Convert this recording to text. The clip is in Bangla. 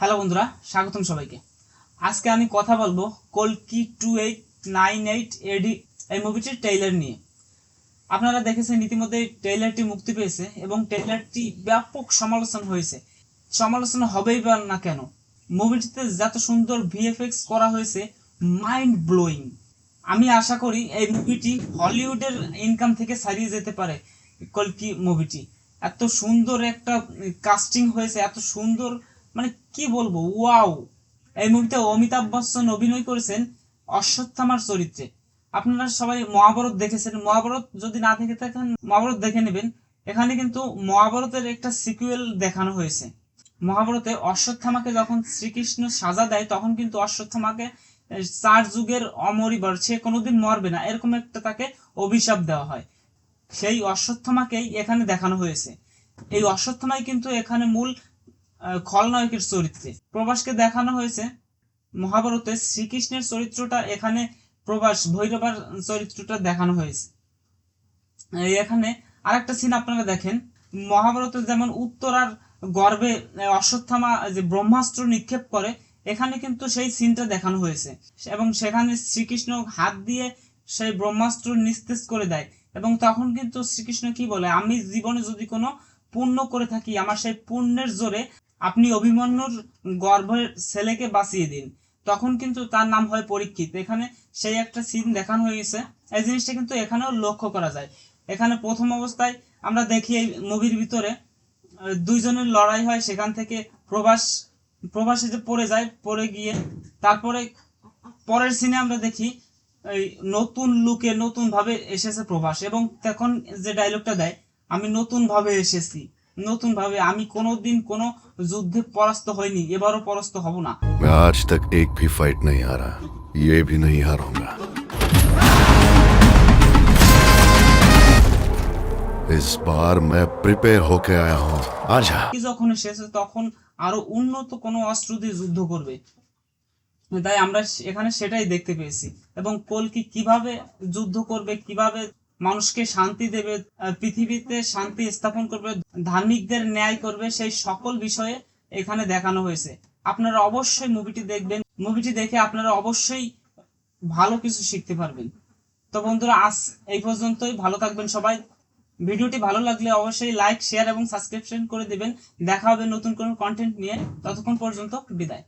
হ্যালো বন্ধুরা, স্বাগতম সবাইকে। আজকে আমি কথা বলব কলকি two eight nine eight AD এই মুভিটির ট্রেইলার নিয়ে। আপনারা দেখেছেন ইতিমধ্যে ট্রেইলারটি মুক্তি পেয়েছে এবং ট্রেইলারটি ব্যাপক সমালোচনা হয়েছে। সমালোচনা হবেই বা না কেন মুভিটিতে যত সুন্দর ভিএফএক্স করা হয়েছে মাইন্ড ব্লোয়িং আমি আশা করি এই মুভিটি হলিউডের ইনকাম থেকে ছাড়িয়ে যেতে পারে কলকি মুভিটি এত সুন্দর একটা কাস্টিং হয়েছে, এত সুন্দর মানে কি বলব? ওয়াও! এই মুভিতে অমিতাভ বচ্চন অভিনয় করেছেন অশ্বত্থামার চরিত্রে। আপনারা সবাই মহাভারত দেখেছেন। মহাভারত যদি না দেখে থাকেন, মহাভারত দেখে নেবেন। এখানে কিন্তু মহাভারতের একটা সিকুয়েল দেখানো হয়েছে। মহাভারতে অশ্বত্থামাকে যখন শ্রীকৃষ্ণ সাজা দেয়, তখন কিন্তু অশ্বত্থামাকে চার যুগের অমরিবার, সে কোনোদিন মরবে না, এরকম একটা তাকে অভিশাপ দেওয়া হয়। সেই অশ্বত্থামাকেই এখানে দেখানো হয়েছে। এই অশ্বত্থামাই কিন্তু এখানে মূল খলনায়কের চরিত্রে। প্রভাসকে দেখানো হয়েছে মহাভারতে শ্রীকৃষ্ণের চরিত্রটা এখানে প্রভাস ভৈরবার চরিত্রটা দেখানো হয়েছে। এখানে আরেকটা সিন আপনারা দেখেন। মহাভারতে যেমন উত্তরার গর্ভে আহ, অশ্বত্থামা যে ব্রহ্মাস্ত্র নিক্ষেপ করে এখানে কিন্তু সেই সিনটা দেখানো হয়েছে। এবং সেখানে শ্রীকৃষ্ণ হাত দিয়ে সেই ব্রহ্মাস্ত্র নিস্তেজ করে দেয়। এবং তখন কিন্তু শ্রীকৃষ্ণ কি বলে আমি জীবনে যদি কোনো পুণ্য করে থাকি আমার সেই পুণ্যের জোরে আপনি অভিমন্যুর গর্ভের ছেলেকে বাঁচিয়ে দিন। তখন কিন্তু তার নাম হয় পরীক্ষিত। এখানে সেই একটা সিন দেখানো হয়ে হয়েছে এই জিনিসটা কিন্তু এখানেও লক্ষ্য করা যায়। এখানে প্রথম অবস্থায় আমরা দেখি এই মুভির ভিতরে দুইজনের লড়াই হয়। সেখান থেকে প্রবাস প্রভাসে যে পড়ে যায়, পড়ে গিয়ে তারপরে পরের সিনে আমরা দেখি এই নতুন লুকে নতুন ভাবে এসেছে প্রবাস এবং তখন যে ডায়লগটা দেয়, আমি নতুন ভাবে এসেছি। নতুন ভাবে আমি কোনোদিন কোনো যুদ্ধে পরাস্ত হইনি এবারও পরাস্ত হব না मैं आज तक एक भी फाइट नहीं हारा ये भी नहीं हारूंगा इस बार मैं प्रिपेयर होके आया हूँ आजा কি যখন এসেছে তখন আরো উন্নত কোনো অস্ত্র দিয়ে যুদ্ধ করবে তাই আমরা সে- এখানে সেটাই দেখতে পেয়েছি এবং কলকি কিভাবে যুদ্ধ করবে কিভাবে মানুষকে শান্তি দেবে পৃথিবীতে শান্তি স্থাপন করবে, ধার্মিকদের ন্যায় করবে, সেই সকল বিষয়ে এখানে দেখানো হয়েছে। আপনারা অবশ্যই মুভিটি দেখবেন। মুভিটি দেখে আপনারা অবশ্যই ভালো কিছু শিখতে পারবেন। তো বন্ধুরা, আজ এই পর্যন্তই। ভালো থাকবেন সবাই। ভিডিওটি ভালো লাগলে অবশ্যই লাইক শেয়ার এবং সাবস্ক্রিপশন করে দিবেন। দেখা হবে নতুন কোনো কন্টেন্ট নিয়ে। ততক্ষণ পর্যন্ত বিদায়।